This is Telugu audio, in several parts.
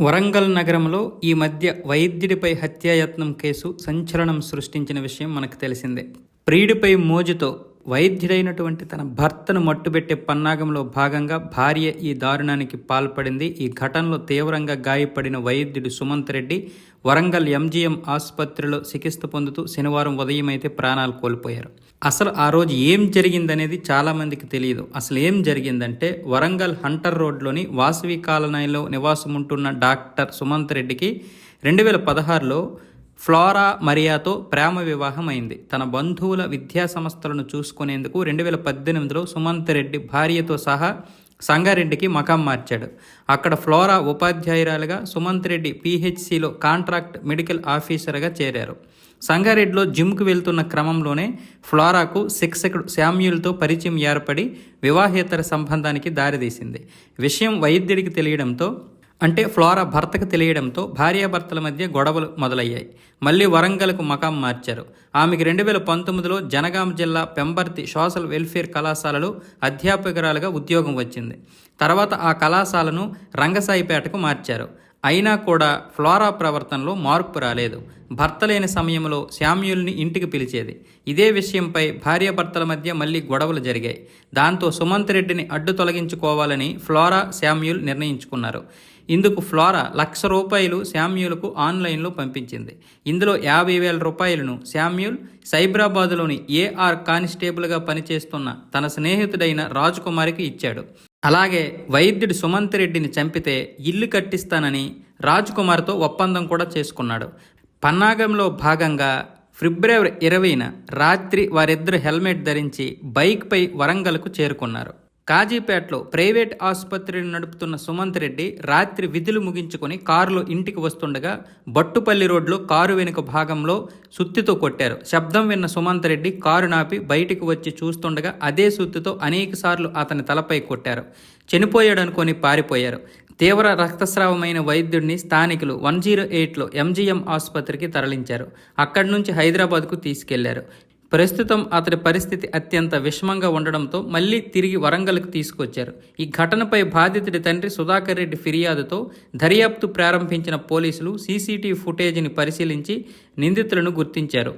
వరంగల్ నగరంలో ఈ మధ్య వైద్యుడిపై హత్యాయత్నం కేసు సంచలనం సృష్టించిన విషయం మనకు తెలిసిందే. ప్రియుడిపై మోజుతో వైద్యుడైనటువంటి తన భర్తను మట్టుబెట్టే పన్నాగంలో భాగంగా భార్య ఈ దారుణానికి పాల్పడింది. ఈ ఘటనలో తీవ్రంగా గాయపడిన వైద్యుడు సుమంత్ రెడ్డి వరంగల్ ఎంజీఎం ఆసుపత్రిలో చికిత్స పొందుతూ శనివారం ఉదయం అయితే ప్రాణాలు కోల్పోయారు. అసలు ఆ రోజు ఏం జరిగిందనేది చాలామందికి తెలియదు. అసలు ఏం జరిగిందంటే వరంగల్ హంటర్ రోడ్లోని వాసవి కాలనీలో నివాసం ఉంటున్న డాక్టర్ సుమంత్ రెడ్డికి రెండు వేల పదహారులో ఫ్లోరా మరియాతో ప్రేమ వివాహం అయింది తన బంధువుల విద్యా సంస్థలను చూసుకునేందుకు రెండు వేల పద్దెనిమిదిలో సుమంత్ రెడ్డి భార్యతో సహా సంగారెడ్డికి మకాం మార్చాడు. అక్కడ ఫ్లోరా ఉపాధ్యాయురాలుగా సుమంత్ రెడ్డి పీహెచ్సిలో కాంట్రాక్ట్ మెడికల్ ఆఫీసర్గా చేరారు. సంగారెడ్డిలో జిమ్కు వెళ్తున్న క్రమంలోనే ఫ్లోరాకు శిక్షకుడు శామ్యూల్తో పరిచయం ఏర్పడి వివాహేతర సంబంధానికి దారితీసింది. విషయం వైద్యుడికి తెలియడంతో అంటే ఫ్లోరా భర్తకు తెలియడంతో భార్యాభర్తల మధ్య గొడవలు మొదలయ్యాయి. మళ్ళీ వరంగల్కు మకాం మార్చారు. ఆమెకి రెండు వేల పంతొమ్మిదిలో జనగాం జిల్లా పెంబర్తి సోషల్ వెల్ఫేర్ కళాశాలలో అధ్యాపకురాలుగా ఉద్యోగం వచ్చింది. తర్వాత ఆ కళాశాలను రంగసాయిపేటకు మార్చారు. అయినా కూడా ఫ్లోరా ప్రవర్తనలో మార్పు రాలేదు. భర్త లేని సమయంలో శామ్యూల్ని ఇంటికి పిలిచేది. ఇదే విషయంపై భార్యాభర్తల మధ్య మళ్ళీ గొడవలు జరిగాయి. దాంతో సుమంత్ రెడ్డిని అడ్డు తొలగించుకోవాలని ఫ్లోరా శామ్యూల్ నిర్ణయించుకున్నారు. ఇందుకు ఫ్లోరా లక్ష రూపాయలు శామ్యూల్కు ఆన్లైన్లో పంపించింది. ఇందులో యాభై వేల రూపాయలను శామ్యూల్ సైబరాబాద్లోని ఏఆర్ కానిస్టేబుల్గా పనిచేస్తున్న తన స్నేహితుడైన రాజకుమారికి ఇచ్చాడు. అలాగే వైద్యుడు సుమంత్ రెడ్డిని చంపితే ఇల్లు కట్టిస్తానని రాజ్కుమార్తో ఒప్పందం కూడా చేసుకున్నాడు. పన్నాగంలో భాగంగా ఫిబ్రవరి ఇరవైన రాత్రి వారిద్దరు హెల్మెట్ ధరించి బైక్పై వరంగల్కు చేరుకున్నారు. కాజీపేటలో ప్రైవేట్ ఆసుపత్రిని నడుపుతున్న సుమంత్ రెడ్డి రాత్రి విధులు ముగించుకొని కారులో ఇంటికి వస్తుండగా బట్టుపల్లి రోడ్లో కారు వెనుక భాగంలో సుత్తితో కొట్టారు. శబ్దం విన్న సుమంత్ రెడ్డి కారు నాపి బయటికి వచ్చి చూస్తుండగా అదే సుత్తితో అనేకసార్లు అతని తలపై కొట్టారు. చనిపోయాడనుకొని పారిపోయారు. తీవ్ర రక్తస్రావమైన వైద్యుడిని స్థానికులు వన్ జీరో ఎయిట్లో ఎంజీఎం ఆసుపత్రికి తరలించారు. అక్కడి నుంచి హైదరాబాద్కు తీసుకెళ్ళారు. ప్రస్తుతం అతడి పరిస్థితి అత్యంత విషమంగా ఉండడంతో మళ్ళీ తిరిగి వరంగల్కు తీసుకొచ్చారు. ఈ ఘటనపై బాధితుడి తండ్రి సుధాకర్ రెడ్డి ఫిర్యాదుతో దర్యాప్తు ప్రారంభించిన పోలీసులు సీసీటీవీ ఫుటేజీని పరిశీలించి నిందితులను గుర్తించారు.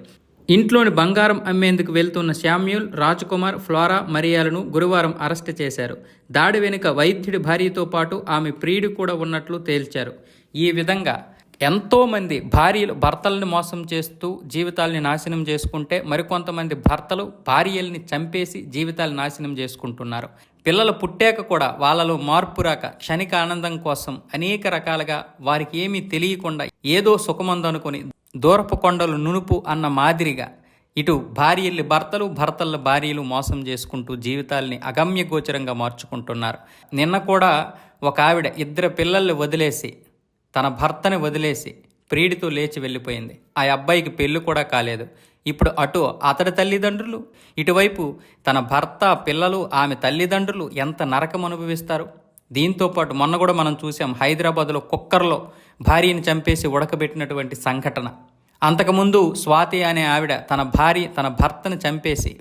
ఇంట్లోని బంగారం అమ్మేందుకు వెళ్తున్న శామ్యూల్ రాజ్కుమార్ ఫ్లోరా మరియాలను గురువారం అరెస్టు చేశారు. దాడి వెనుక వైద్యుడి భార్యతో పాటు ఆమె ప్రియుడు కూడా ఉన్నట్లు తేల్చారు. ఈ విధంగా ఎంతోమంది భార్యలు భర్తలను మోసం చేస్తూ జీవితాల్ని నాశనం చేసుకుంటే మరికొంతమంది భర్తలు భార్యల్ని చంపేసి జీవితాలు నాశనం చేసుకుంటున్నారు. పిల్లలు పుట్టాక కూడా వాళ్ళలో మార్పు రాక క్షణిక ఆనందం కోసం అనేక రకాలుగా వారికి ఏమీ తెలియకుండా ఏదో సుఖమందనుకొని దూరపు కొండలు నునుపు అన్న మాదిరిగా ఇటు భార్యల్ని భర్తలు భర్తల భార్యలు మోసం చేసుకుంటూ జీవితాల్ని అగమ్య గోచరంగా మార్చుకుంటున్నారు. నిన్న కూడా ఒక ఆవిడ ఇద్దరు పిల్లల్ని వదిలేసి తన భర్తని వదిలేసి ప్రియుడితో లేచి వెళ్ళిపోయింది. ఆ అబ్బాయికి పెళ్ళి కూడా కాలేదు. ఇప్పుడు అటు అతడి తల్లిదండ్రులు ఇటువైపు తన భర్త పిల్లలు ఆమె తల్లిదండ్రులు ఎంత నరకం అనుభవిస్తారు? దీంతో పాటు మొన్న కూడా మనం చూసాం హైదరాబాద్లో కుక్కర్లో భార్యని చంపేసి ఉడకబెట్టినటువంటి సంఘటన. అంతకుముందు స్వాతి అనే ఆవిడ తన భార్య తన భర్తను చంపేసి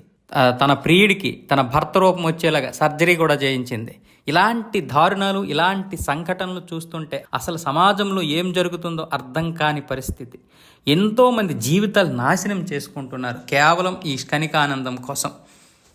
తన ప్రియుడికి తన భర్త రూపం వచ్చేలాగా సర్జరీ కూడా చేయించింది. ఇలాంటి దారుణాలు ఇలాంటి సంఘటనలు చూస్తుంటే అసలు సమాజంలో ఏం జరుగుతుందో అర్థం కాని పరిస్థితి. ఎంతోమంది జీవితాలు నాశనం చేసుకుంటున్నారు కేవలం ఈ కనికానందం కోసం.